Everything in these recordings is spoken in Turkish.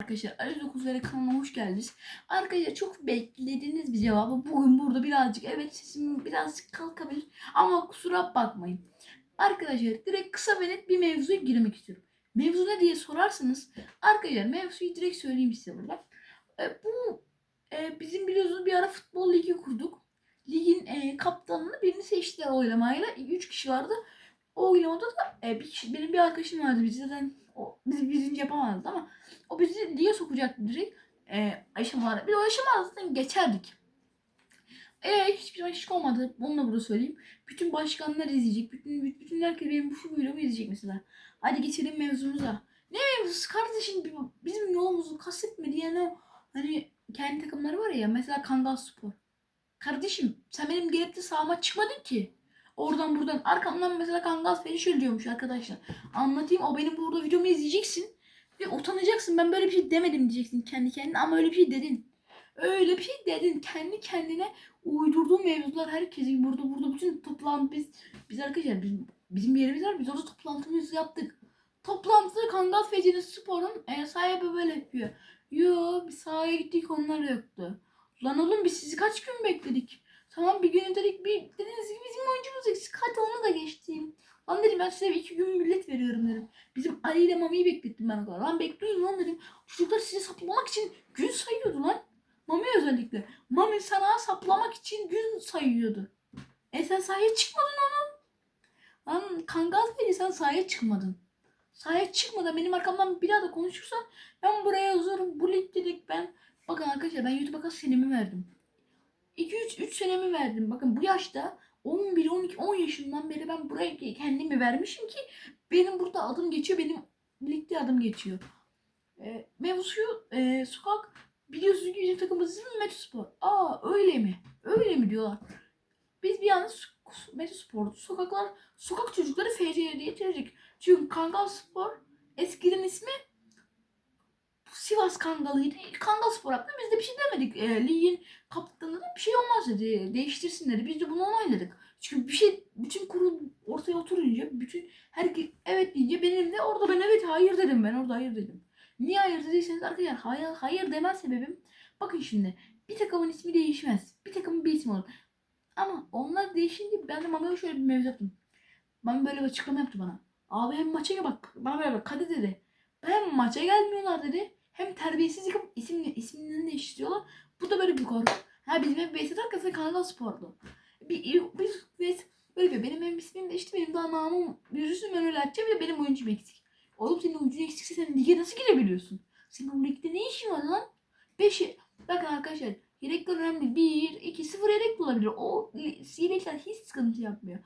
Arkadaşlar Ali 9 kanalına hoş geldiniz. Arkadaşlar çok beklediğiniz bir cevabı bugün burada birazcık evet sesim birazcık kalkabilir ama kusura bakmayın. Arkadaşlar direkt kısa ve net bir mevzuya girmek istiyorum. Mevzu ne diye sorarsanız arkadaşlar mevzuyu direkt söyleyeyim size burada. E, bu e, bizim biliyorsunuz bir ara futbol ligi kurduk. Ligin e, kaptanını birini seçtiler oylamayla. 3 kişi vardı. O oylamada da e, bir kişi, benim bir arkadaşım vardı. Biz zaten o, biz birinci yapamazdı ama o bizi lige sokacaktı direkt. E, aşamalara. Biz o aşamalardan geçerdik. E hiçbir hiç olmadı. Onu da burada söyleyeyim. Bütün başkanlar izleyecek. Bütün, bütün herkes benim bu şu videomu izleyecek mesela. Hadi geçelim mevzumuza. Ne mevzusu kardeşim? Bizim yolumuzu kastetme diyen o hani kendi takımları var ya. Mesela Kangal Spor. Kardeşim sen benim gelip de sahama çıkmadın ki. Oradan buradan arkamdan mesela Kangal Feri şöyle diyormuş arkadaşlar. Anlatayım o benim burada videomu izleyeceksin. Ve utanacaksın ben böyle bir şey demedim diyeceksin kendi kendine ama öyle bir şey dedin. Öyle bir şey dedin. Kendi kendine uydurduğun mevzular herkesin burada burada bütün toplantı biz biz arkadaşlar biz, bizim yerimiz var biz orada toplantımızı yaptık. Toplantıda Kangal Feci'nin sporun e, sahibi böyle yapıyor. Yo bir sahaya gittik onlar yoktu. Lan oğlum biz sizi kaç gün bekledik? Tamam bir gün dedik bir dediğiniz gibi bizim oyuncumuz eksik. Hadi onu da geçtim. Lan dedim ben size iki gün millet veriyorum dedim. Bizim Ali ile Mami'yi beklettim ben o kadar. Lan bekleyin lan dedim. Çocuklar sizi saplamak için gün sayıyordu lan. Mami özellikle. Mami sana saplamak için gün sayıyordu. E sen sahaya çıkmadın onun. Lan kangal dedi sen sahaya çıkmadın. Sahaya çıkmadan benim arkamdan bir daha da konuşursan ben buraya yazıyorum. Bu dedik ben. Bakın arkadaşlar ben YouTube'a kaç senemi verdim. 2-3 3 senemi verdim. Bakın bu yaşta 11, 12, 10 yaşından beri ben buraya kendimi vermişim ki benim burada adım geçiyor. Benim ligde adım geçiyor. E, mevzu e, sokak biliyorsunuz ki bizim takımımız bizim Metospor. Aa öyle mi? Öyle mi diyorlar. Biz bir anda Metospor sokaklar sokak çocukları FC'ye diye getirdik. Çünkü Kangal Spor eskiden ismi Sivas Kangalı'ydı. Kangal Spor yaptı. Biz de bir şey demedik. E, ligin kaptanı da bir şey olmaz dedi. Değiştirsin. Biz de bunu onayladık. Çünkü bir şey bütün kurul ortaya oturunca bütün herkes evet deyince benim de orada ben evet hayır dedim ben orada hayır dedim. Niye hayır dediyseniz arkadaşlar hayır, hayır deme sebebim bakın şimdi bir takımın ismi değişmez. Bir takımın bir ismi olur. Ama onlar değişince ben de Mame'ye şöyle bir mevzu yaptım. Mame böyle bir açıklama yaptı bana. Abi hem maça bak bana böyle bak Kadı dedi. Hem maça gelmiyorlar dedi. Hem terbiyesiz yıkıp isim, isimlerini değiştiriyorlar. Bu da böyle bir korku. Ha bizim ev Beysat arkasında Kanal Spor'du. Bir, bir, bir böyle bir benim hem ismim de işte benim daha namım yüzüsüm ben öyle açacağım ve benim oyuncum eksik. Oğlum senin oyuncun eksikse sen lige nasıl girebiliyorsun? Senin o ligde ne işin var lan? Beşi. Bakın arkadaşlar yedekler önemli. Bir, iki, sıfır yedek de olabilir. O yedekler hiç sıkıntı yapmıyor.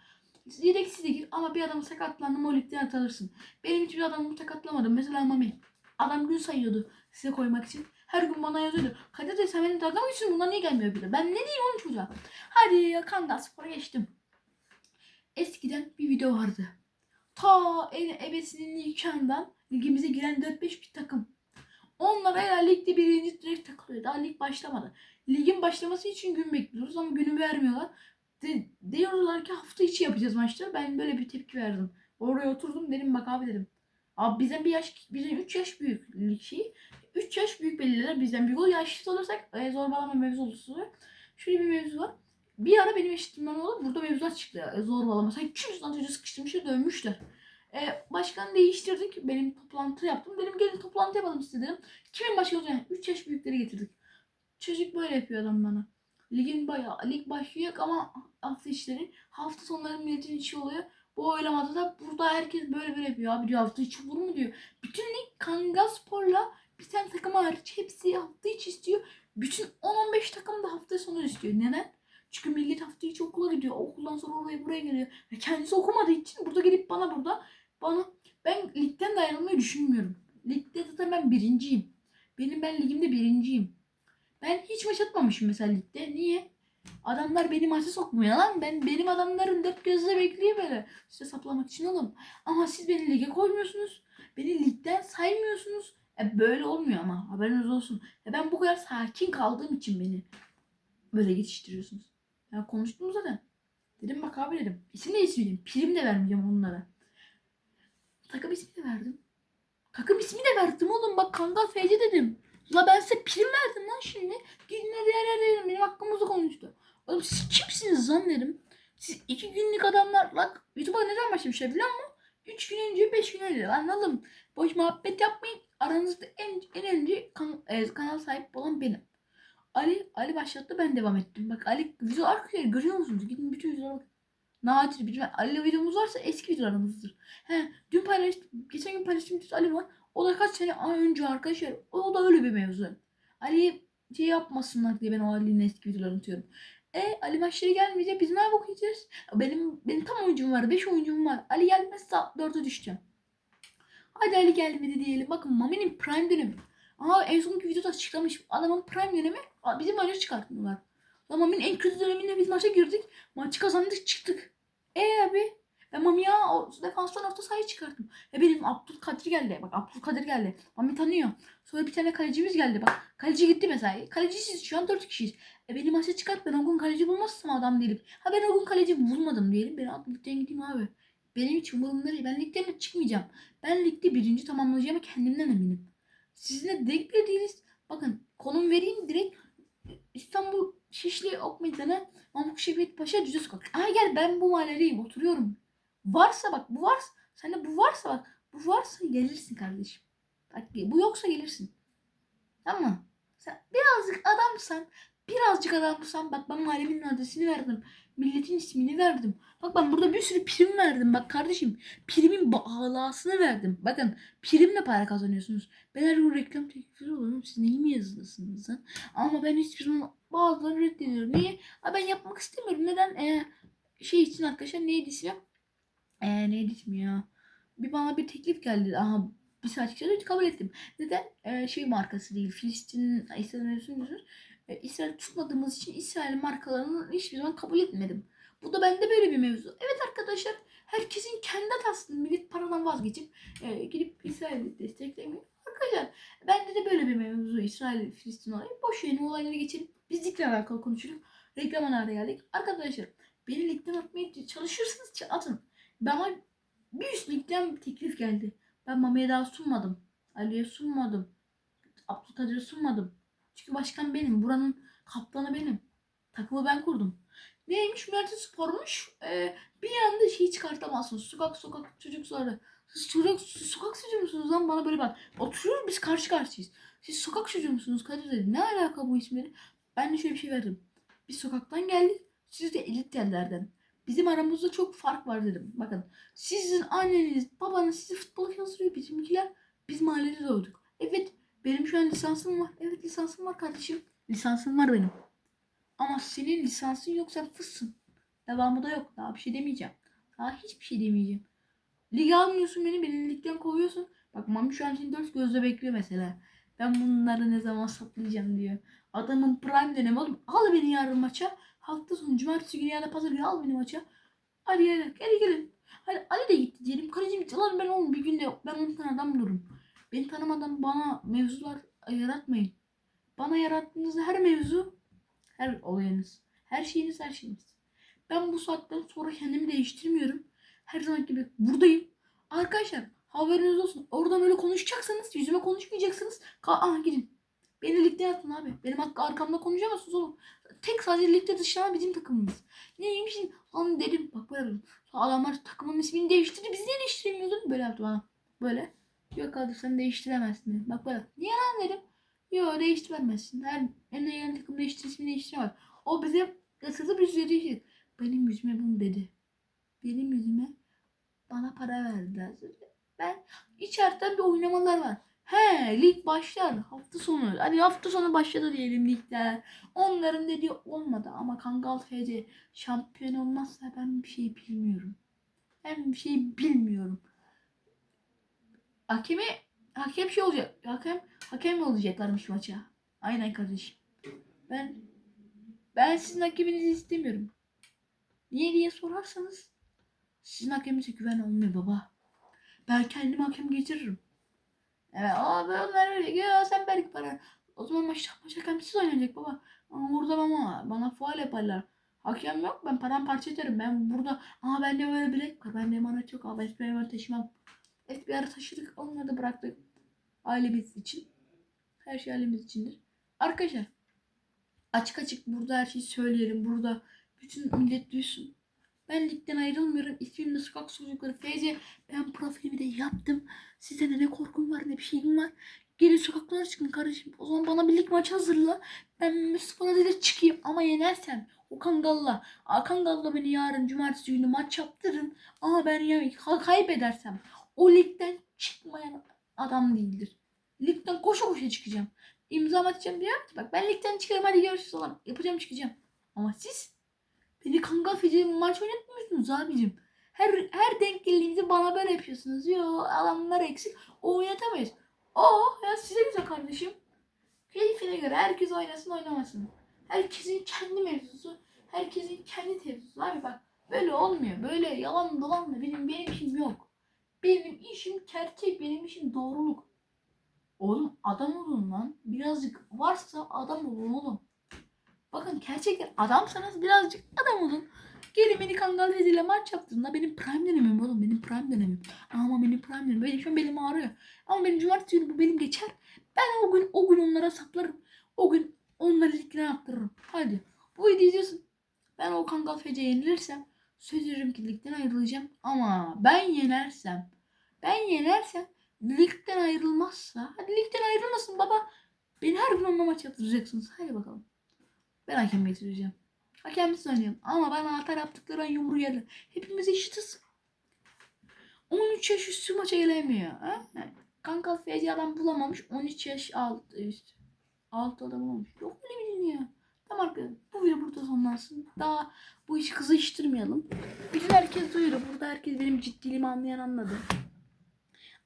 Yedeksiz de gir ama bir adam sakatlandı o ligden atılırsın. Benim hiçbir adamı sakatlamadım. Mesela Mami. Adam gün sayıyordu size koymak için. Her gün bana yazıyordu. Kadir de sen benim dalga mı geçiyorsun? Niye gelmiyor bile? Ben ne diyeyim oğlum çocuğa? Hadi Kangal Spor'a geçtim. Eskiden bir video vardı. Ta en ebesinin nikahından ligimize giren 4-5 bir takım. Onlar herhalde ligde birinci direkt takılıyor. Daha lig başlamadı. Ligin başlaması için gün bekliyoruz ama günü vermiyorlar. De, diyorlar ki hafta içi yapacağız maçları. Ben böyle bir tepki verdim. Oraya oturdum dedim bak abi dedim. Abi bizden bir yaş, bizden 3 yaş büyük lig şeyi. 3 yaş büyük belirler bizden büyük olur. Yaşlı olursak e, zorbalama mevzu olursa. Şöyle bir mevzu var. Bir ara benim eşitliğimden olur. Burada mevzular çıktı. E, zorbalama. Sanki 200 tane çocuğu sıkıştırmışlar dövmüşler. E, başkanı değiştirdik. Benim toplantı yaptım. Dedim gelin toplantı yapalım istedim. Kimin başkanı olacak? Yani 3 yaş büyükleri getirdik. Çocuk böyle yapıyor adam bana. Ligin bayağı, lig başlıyor ama hafta içleri. Hafta sonları milletin içi oluyor. Bu oylamada da burada herkes böyle böyle yapıyor. Abi diyor hafta içi olur mu diyor. Bütün lig Kangaspor'la bir tane takım hariç hepsi hafta içi istiyor. Bütün 10-15 takım da hafta sonu istiyor. Neden? Çünkü millet hafta içi okula gidiyor. Okuldan sonra oraya buraya geliyor. Ve kendisi okumadığı için burada gelip bana burada bana ben ligden de ayrılmayı düşünmüyorum. Ligde zaten ben birinciyim. Benim ben ligimde birinciyim. Ben hiç maç atmamışım mesela ligde. Niye? Adamlar beni maça sokmuyor lan. Ben benim adamlarım dört gözle bekliyor böyle. Size saplamak için oğlum. Ama siz beni lige koymuyorsunuz. Beni ligden saymıyorsunuz. E böyle olmuyor ama haberiniz olsun. E ben bu kadar sakin kaldığım için beni böyle geçiştiriyorsunuz. Ya konuştum zaten. Dedim bak abi dedim. İsim de istedim. Prim de vermeyeceğim onlara. Takım ismi de verdim. Takım ismi de verdim oğlum. Bak Kangal FC dedim. La ben size prim verdim lan şimdi. Gidin hadi dedim. Benim hakkımızda konuştu. Oğlum siz kimsiniz lan dedim. Siz iki günlük adamlar. Lan YouTube'a neden başlamışlar biliyor musun? Üç gün önce, beş gün önce. Lan oğlum boş muhabbet yapmayın. Aranızda en, en önce kan, e, kanal sahip olan benim. Ali Ali başlattı ben devam ettim. Bak Ali video arkadaşlar görüyor musunuz? Gidin bütün videolara bakın. Nadir bir Ali videomuz varsa eski videolarımızdır. He, dün paylaştım. Geçen gün paylaştığım bir Ali var. O da kaç sene önce arkadaşlar. O da öyle bir mevzu. Ali şey yapmasınlar diye ben o Ali'nin eski videolarını unutuyorum. E Ali maçları gelmeyecek. Biz ne bakacağız? Benim benim tam oyuncum var. 5 oyuncum var. Ali gelmezse 4'e düşeceğim. Hadi Ali gelmedi diyelim. Bakın Mami'nin prime dönemi. Aa en sonki videoda açıklamış. Adamın prime dönemi Aa, bizim maça çıkarttılar. Lan Mami'nin en kötü döneminde biz maça girdik. Maçı kazandık çıktık. E abi ben Mami'ye o defanstan orta sahaya çıkarttım. E benim Abdülkadir geldi. Bak Abdülkadir geldi. Mami tanıyor. Sonra bir tane kalecimiz geldi. Bak kaleci gitti mesela. Kalecisiz şu an 4 kişiyiz. E beni maça çıkart ben o gün kaleci bulmazsam adam değilim. Ha ben o gün kaleci bulmadım diyelim. Ben ligden gideyim abi. Benim hiç umurumda. Ben ligden de çıkmayacağım. Ben ligde birinci tamamlayacağıma kendimden eminim. Sizinle denk bile değiliz. Bakın konum vereyim direkt İstanbul Şişli Ok Meydanı Mahmut Şevket Paşa Cüce Sokak. Aa gel ben bu mahalledeyim oturuyorum. Varsa bak bu varsa sende bu varsa bak bu varsa gelirsin kardeşim. Bak bu yoksa gelirsin. Tamam mı? Sen birazcık adamsan birazcık adamsan bak ben mahallemin adresini verdim. Milletin ismini verdim. Bak ben burada bir sürü prim verdim. Bak kardeşim primin bağlasını verdim. Bakın primle para kazanıyorsunuz. Ben her gün reklam teklifi olurum. Siz neyi mi yazılısınız lan? Ama ben hiçbir zaman bazılarını reddediyorum. Niye? Aa, ben yapmak istemiyorum. Neden? Ee, şey için arkadaşlar neydi ismi? Ee, neydi ismi ya? Bir bana bir teklif geldi. Aha bir saat içinde kabul ettim. Neden? Ee, şey markası değil. Filistin, İsrail mevzusunuz. Ee, İsrail tutmadığımız için İsrail markalarını hiçbir zaman kabul etmedim. Bu da bende böyle bir mevzu. Evet arkadaşlar herkesin kendi hatasını millet paradan vazgeçip e, gidip İsrail'i desteklemiyor. Arkadaşlar bende de böyle bir mevzu İsrail Filistin olayı. Boş yeni olayları geçelim. Biz ligle alakalı konuşalım. Reklam araya geldik. Arkadaşlar beni ligden atmaya çalışırsınız atın. Bana bir üst bir teklif geldi. Ben Mami'ye daha sunmadım. Ali'ye sunmadım. Abdülkadir'e sunmadım. Çünkü başkan benim. Buranın kaptanı benim. Takımı ben kurdum. Neymiş? Mert'in spormuş. Ee, bir anda şeyi çıkartamazsınız. Sokak sokak çocukları. Siz çocuk, sokak çocuğu musunuz lan bana böyle bak. Oturuyoruz biz karşı karşıyayız. Siz sokak çocuğu musunuz Kadir dedi. Ne alaka bu isimleri? Ben de şöyle bir şey verdim. Biz sokaktan geldik. Siz de elit yerlerden. Bizim aramızda çok fark var dedim. Bakın sizin anneniz, babanız sizi futbol yazdırıyor. Bizimkiler biz mahallede doğduk. Evet benim şu an lisansım var. Evet lisansım var kardeşim. Lisansım var benim. Ama senin lisansın yok sen fıssın. Devamı da yok. Daha bir şey demeyeceğim. Daha hiçbir şey demeyeceğim. Lige almıyorsun beni. Beni ligden kovuyorsun. Bak Mami şu an seni dört gözle bekliyor mesela. Ben bunları ne zaman saplayacağım diyor. Adamın prime dönemi oğlum. Al beni yarın maça. Hafta sonu cumartesi günü ya da pazar günü al beni maça. Hadi gel gel gelin. Hadi Ali de gitti diyelim. Kaleci gitti. Lan ben oğlum bir günde ben 10 tane adam bulurum. Beni tanımadan bana mevzular yaratmayın. Bana yarattığınız her mevzu her olayınız. Her şeyiniz her şeyiniz. Ben bu saatten sonra kendimi değiştirmiyorum. Her zaman gibi buradayım. Arkadaşlar haberiniz olsun. Oradan öyle konuşacaksanız yüzüme konuşmayacaksınız. Ka Aha gidin. Beni ligde yatın abi. Benim hakkı arkamda konuşamazsınız oğlum. Tek sadece ligde dışlanan bizim takımımız. Neymiş? Lan dedim. Bak böyle dedim. Sonra adamlar takımın ismini değiştirdi. Biz niye değiştiremiyorduk? Böyle yaptı bana. Böyle. Yok abi sen değiştiremezsin. Dedim. Bak böyle. Niye lan dedim. Yok değiştiremezsin. Her en yeni takım değiştir ismini değiştiremez. O bize ısıtıp yüzüne değiştir. Benim yüzüme bunu dedi. Benim yüzüme bana para verdiler. Ben içeriden bir oynamalar var. He lig başlar hafta sonu. Hadi hafta sonu başladı diyelim ligler. Onların dediği olmadı ama Kangal FC şampiyon olmazsa ben bir şey bilmiyorum. Ben bir şey bilmiyorum. Hakemi hakem şey olacak. Hakem hakem mi olacaklarmış maça? Aynen kardeşim. Ben ben sizin hakeminizi istemiyorum. Niye diye sorarsanız sizin hakeminize güven olmuyor baba. Ben kendim hakem getiririm. Evet aa böyle öyle ya sen belki para. O zaman maç, maç hakemsiz oynayacak baba. Ama burada ama bana faal yaparlar. Hakem yok ben paramparça ederim. Ben burada aa bende böyle bilek var. Bende emanet yok. Aa ben emanet taşımam. Ara taşıdık. Onları da bıraktık. Ailemiz için. Her şey ailemiz içindir. Arkadaşlar açık açık burada her şeyi söyleyelim. Burada bütün millet duysun. Ben ligden ayrılmıyorum. İsmim de Sokak Çocukları FC. Ben profilimi de yaptım. Size de ne korkum var ne bir şeyim var. Gelin sokaklara çıkın kardeşim. O zaman bana bir lig maçı hazırla. Ben Mustafa'da de çıkayım. Ama yenersem Okan Galla. Hakan Galla beni yarın cumartesi günü maç yaptırın. Ama ben ya ka- kaybedersem o ligden çıkmayan adam değildir. Ligden koşu koşu çıkacağım. İmza atacağım diyor ki bak ben ligden çıkarım hadi görüşürüz olan. Yapacağım çıkacağım. Ama siz beni kangal feci maç oynatmıyorsunuz abicim. Her her denk geldiğinizde bana böyle yapıyorsunuz. Yo adamlar eksik. O oynatamayız. Oh ya size güzel kardeşim. Keyfine göre herkes oynasın oynamasın. Herkesin kendi mevzusu. Herkesin kendi tevzusu. Abi bak böyle olmuyor. Böyle yalan dolanla benim benim işim yok. Benim işim gerçek. Benim işim doğruluk. Oğlum adam olun lan. Birazcık varsa adam olun oğlum. Bakın gerçekten adamsanız birazcık adam olun. Gelin beni Kangal ile maç yaptığında benim prime dönemim oğlum. Benim prime dönemim. Ama benim prime dönemim. Benim şu an belim ağrıyor. Ama benim cumartesi günü bu belim geçer. Ben o gün o gün onlara saplarım. O gün onları ligden attırırım. Hadi. Bu videoyu izliyorsun. Ben o Kangal Fece'ye yenilirsem söz veririm ki ligden ayrılacağım. Ama ben yenersem ben yenersem ligden ayrılmazsa hadi ligden ayrılmasın baba. Beni her gün onunla maç yaptıracaksınız. Hadi bakalım. Ben hakem getireceğim. Hakemsiz oynayalım. Ama bana hata yaptıkları an yumru gelir. Hepimiz eşitiz. 13 yaş üstü maça gelemiyor. Ha? Kanka FC adam bulamamış. 13 yaş alt üst. Alt adam bulamamış. Yok öyle bir dünya. Tamam arkadaşlar. Bu video burada sonlansın. Daha bu işi kızıştırmayalım. Bütün herkes duyuyor. Burada herkes benim ciddiliğimi anlayan anladı.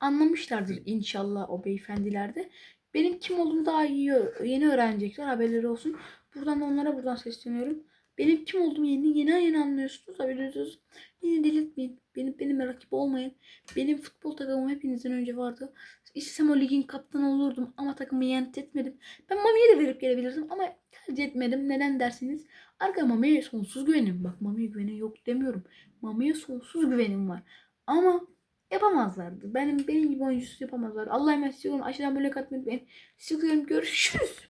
Anlamışlardır inşallah o beyefendiler de. Benim kim olduğumu daha iyi yeni öğrenecekler. Haberleri olsun. Buradan da onlara buradan sesleniyorum. Benim kim olduğumu yeni yeni yeni anlıyorsunuz. Haberiniz. Beni delirtmeyin. Benim benim rakip olmayın. Benim futbol takımım hepinizden önce vardı. İstesem o ligin kaptanı olurdum ama takımı yent etmedim. Ben Mami'ye de verip gelebilirdim ama tercih etmedim. Neden derseniz arka Mami'ye sonsuz güvenim. Bak Mami'ye güvenim yok demiyorum. Mami'ye sonsuz güvenim var. Ama yapamazlardı. Benim benim gibi oyuncusu yapamazlar. Allah'a emanet olun. Aşağıdan böyle katmayı unutmayın. Sizi görüşürüz.